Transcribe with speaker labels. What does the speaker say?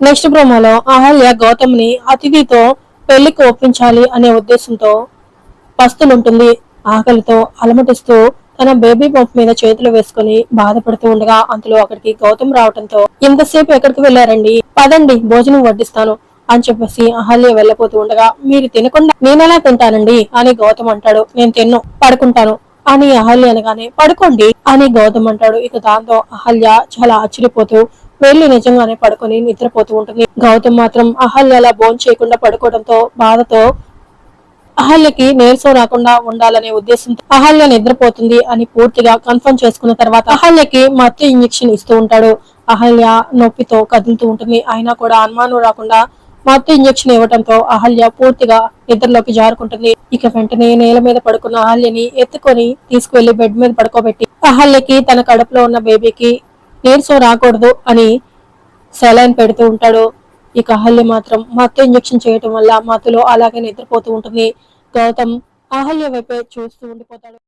Speaker 1: Next ప్రోమోలో అహల్య గౌతమ్ని అతిథితో పెళ్ళికి ఒప్పించాలి అనే ఉద్దేశంతో పస్తులుంటుంది. ఆకలితో అలమటిస్తూ తన బేబీ పంప్ మీద చేతులు వేసుకుని బాధపడుతూ ఉండగా అంతలో అక్కడికి గౌతమ్ రావడంతో ఇంతసేపు ఎక్కడికి వెళ్ళారండి పదండి భోజనం వడ్డిస్తాను అని చెప్పేసి అహల్య వెళ్ళపోతూ ఉండగా మీరు తినకుండా నేనెలా తింటానండి? అని గౌతమ్ అంటాడు. నేను తిన్ను పడుకుంటాను అని అహల్య అనగానే పడుకోండి అని గౌతమ్ అంటాడు. ఇక దాంతో అహల్య చాలా ఆశ్చర్యపోతూ వెళ్ళి నిజంగానే పడుకొని నిద్రపోతూ ఉంటుంది. గౌతమ్ మాత్రం అహల్య బోన్ చేయకుండా పడుకోవడంతో బాధతో అహల్యకి నీరసం రాకుండా ఉండాలనే ఉద్దేశంతో అహల్య నిద్రపోతుంది అని పూర్తిగా కన్ఫర్మ్ చేసుకున్న తర్వాత అహల్యకి మత్తు ఇంజెక్షన్ ఇస్తూ ఉంటాడు. అహల్య నొప్పితో కదులుతూ ఉంటుంది. అయినా కూడా అనుమానం రాకుండా మత్తు ఇంజెక్షన్ ఇవ్వడంతో అహల్య పూర్తిగా నిద్రలోకి జారుకుంటుంది. ఇక వెంటనే నేల మీద పడుకున్న అహల్యని ఎత్తుకొని తీసుకువెళ్ళి బెడ్ మీద పడుకోబెట్టి అహల్యకి తన కడుపులో ఉన్న బేబీకి నీరసం రాకూడదు అని సెలైన్ పెడుతూ ఉంటాడు. ఇక అహల్య మాత్రం మత్తు ఇంజెక్షన్ చేయటం వల్ల మత్తులో అలాగే నిద్రపోతూ ఉంటుంది. గౌతమ్ అహల్య వైపే చూస్తూ ఉండిపోతాడు.